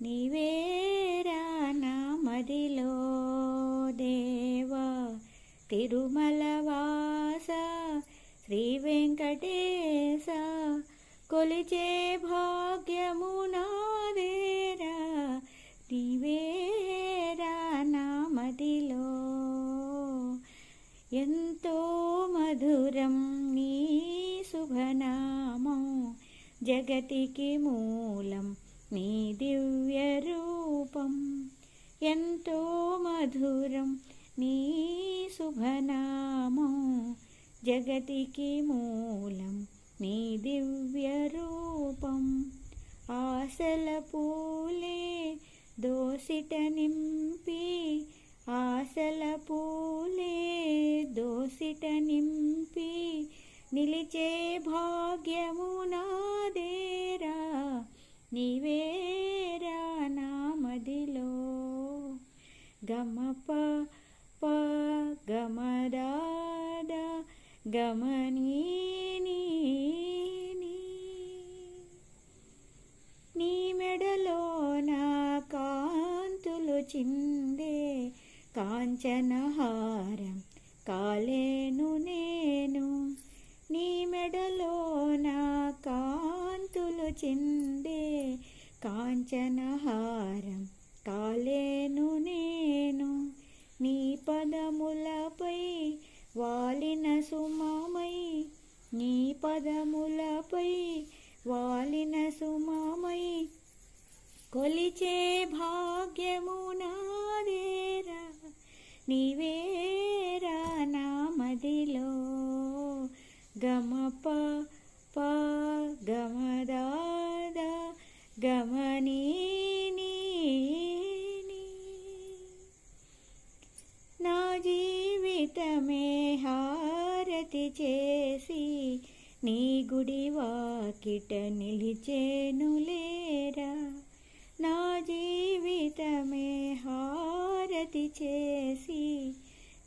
నీవేరా నా మదిలో దేవా తిరుమల వాస శ్రీ వెంకటేశ కొలిచే భాగ్యము నాదేరా నీవేరా నా మదిలో ఎంతో మధురం నీ శుభనామం జగతికి మూలం నీ దివ్య రూపం ఎంతో మధురం నీ శుభనామం జగతికి మూలం నీ దివ్య రూపం ఆశల పూలే దోసిట నిమ్మ గమ ప ప గమ నీ నీ. నీ మెడలో నా కాంతులు చిందే కాంచనహారం కాలేను నేను నీ మెడలో నా కాంతులు చిందే కాంచనహారం కాలే కొలిచే భాగ్యము నాదేరా. నీవేరా నా మదిలో. గమప ప గమదాద గమనీ నీ నీ. నా జీవితమే హారతి చేసి నీ గుడి వాకిట నిలిచేనులే. హారతి చేసి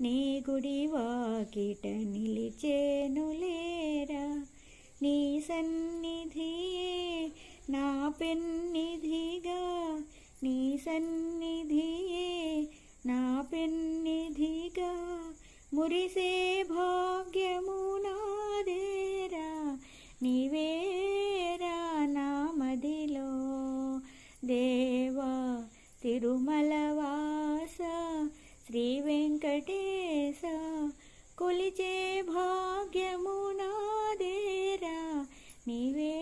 నీ గుడి వాకిట నిలిచేనులేరా నీ సన్నిధి నా పెన్నిధిగా నీ సన్నిధియే నా పెన్నిధిగా మురిసే భాగ్యము నాదేరా? నీవేరా నా మదిలో దేవా తిరుమలవా శ్రీ వెంకటేశ కొలిచే భాగ్యమునాదేరా. నీవే